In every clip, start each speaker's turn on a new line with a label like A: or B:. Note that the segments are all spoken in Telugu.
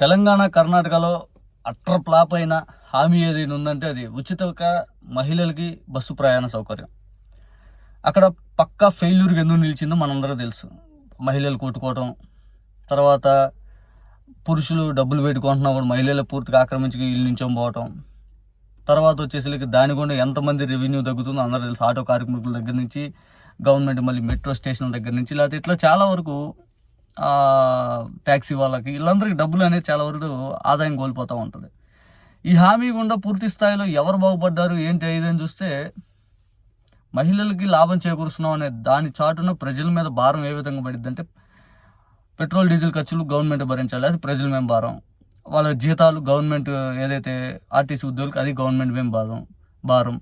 A: తెలంగాణ కర్ణాటకలో అట్ర ప్లాప్ అయిన హామీ ఏదైనా ఉందంటే అది ఉచిత మహిళలకి బస్సు ప్రయాణ సౌకర్యం. అక్కడ పక్కా ఫెయిల్యూర్గా ఎందుకు నిలిచిందో మనందరూ తెలుసు. మహిళలు కొట్టుకోవటం తర్వాత పురుషులు డబ్బులు పెట్టుకుంటున్నా కూడా మహిళలు పూర్తిగా ఆక్రమించి ఇల్లు నుంచొని పోవటం తర్వాత వచ్చేసరికి దాని కూడా ఎంతమంది రెవెన్యూ తగ్గుతుందో అందరూ తెలుసు. ఆటో కార్మికుల దగ్గర నుంచి గవర్నమెంట్ మళ్ళీ మెట్రో స్టేషన్ దగ్గర నుంచి లేకపోతే ఇట్లా చాలా వరకు ట్యాక్సీ వాళ్ళకి వీళ్ళందరికీ డబ్బులు అనేది చాలా వరకు ఆదాయం కోల్పోతూ ఉంటుంది. ఈ హామీ గుండా పూర్తి స్థాయిలో ఎవరు బాగుపడ్డారు ఏంటి ఇది అని చూస్తే మహిళలకి లాభం చేకూరుస్తున్నాం అనే దాని చాటున ప్రజల మీద భారం ఏ విధంగా పడిద్ది అంటే పెట్రోల్ డీజిల్ ఖర్చులు గవర్నమెంట్ భరించాలి అది ప్రజల మేము భారం. వాళ్ళ జీతాలు గవర్నమెంట్ ఏదైతే ఆర్టీసీ ఉద్యోగులకు అది గవర్నమెంట్ మేము భారం భారం.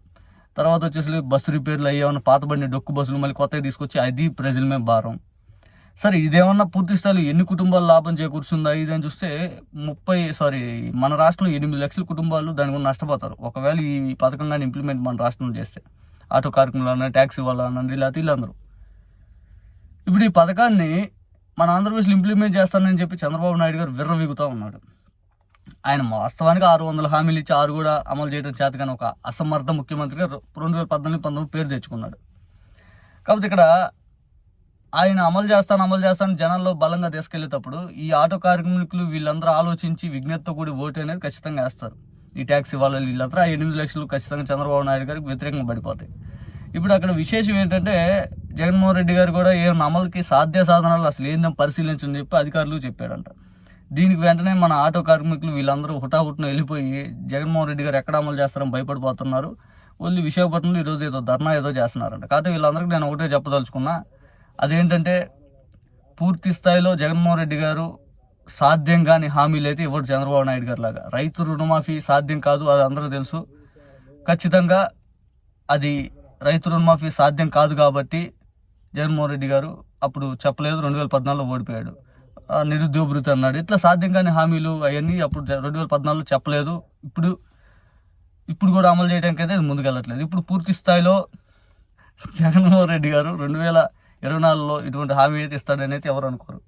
A: తర్వాత వచ్చేసి బస్సు రిపేర్లు అయ్యేమన్నా పాతబడిన డొక్కు బస్సులు మళ్ళీ కొత్తగా తీసుకొచ్చి అది ప్రజల మేము భారం. సరే ఇదేమన్నా పూర్తి స్థాయిలో ఎన్ని కుటుంబాలు లాభం చేకూరుస్తుందా? ఇది అని చూస్తే ముప్పై సారీ మన రాష్ట్రంలో ఎనిమిది లక్షల కుటుంబాలు దాని గురించి నష్టపోతారు. ఒకవేళ ఈ పథకం కానీ ఇంప్లిమెంట్ మన రాష్ట్రంలో చేస్తే. ఆటో కార్మికులు అన్న ట్యాక్సీ వాళ్ళు లేకపోతే వీళ్ళందరూ. ఇప్పుడు ఈ పథకాన్ని మన ఆంధ్రప్రదేశ్లో ఇంప్లిమెంట్ చేస్తానని చెప్పి చంద్రబాబు నాయుడు గారు విర్రవీగుతూ ఉన్నాడు. ఆయన వాస్తవానికి ఆరు వందల హామీలు ఇచ్చి ఆరు కూడా అమలు చేయడం చేతగానే ఒక అసమర్థ ముఖ్యమంత్రిగా రెండు వేల పద్నాలుగు పంతొమ్మిది పేరు తెచ్చుకున్నాడు. కాబట్టి ఇక్కడ ఆయన అమలు చేస్తాను అమలు చేస్తాను జనాల్లో బలంగా తీసుకెళ్ళేటప్పుడు ఈ ఆటో కార్మికులు వీళ్ళందరూ ఆలోచించి విజ్ఞతతో కూడి ఓటు అనేది ఖచ్చితంగా వేస్తారు. ఈ ట్యాక్సీ వాళ్ళు వీళ్ళందరూ ఆ ఎనిమిది లక్షలు ఖచ్చితంగా చంద్రబాబు నాయుడు గారికి వ్యతిరేకంగా పడిపోతాయి. ఇప్పుడు అక్కడ విశేషం ఏంటంటే జగన్మోహన్ రెడ్డి గారు కూడా ఏమైనా అమలుకి సాధ్య సాధనాలు అసలు ఏందని పరిశీలించని చెప్పి అధికారులు చెప్పాడంట. దీనికి వెంటనే మన ఆటో కార్మికులు వీళ్ళందరూ హుటాహుటిన వెళ్ళిపోయి జగన్మోహన్ రెడ్డి గారు ఎక్కడ అమలు చేస్తారని భయపడిపోతున్నారు. ఓన్లీ విశాఖపట్నంలో ఈరోజు ఏదో ధర్నా ఏదో చేస్తున్నారంట. కాబట్టి వీళ్ళందరికీ నేను ఒకటే చెప్పదలుచుకున్నా అదేంటంటే పూర్తి స్థాయిలో జగన్మోహన్ రెడ్డి గారు సాధ్యం కాని హామీలు అయితే ఇవ్వడు చంద్రబాబు నాయుడు గారు లాగా. రైతు రుణమాఫీ సాధ్యం కాదు అది అందరూ తెలుసు. ఖచ్చితంగా అది రైతు రుణమాఫీ సాధ్యం కాదు కాబట్టి జగన్మోహన్ రెడ్డి గారు అప్పుడు చెప్పలేదు రెండు వేల పద్నాలుగులో ఓడిపోయాడు. ఆ, నిరుద్యోగ భృతి అన్నాడు. ఇట్లా సాధ్యం కాని హామీలు అవన్నీ అప్పుడు రెండు వేల పద్నాలుగులో చెప్పలేదు. ఇప్పుడు ఇప్పుడు కూడా అమలు చేయడానికి అయితే ముందుకెళ్ళట్లేదు. ఇప్పుడు పూర్తి స్థాయిలో జగన్మోహన్ రెడ్డి గారు రెండు వేల ఇరవై నాలుగులో ఇటువంటి హామీ అయితే ఇస్తాడని అయితే ఎవరు అనుకోరు.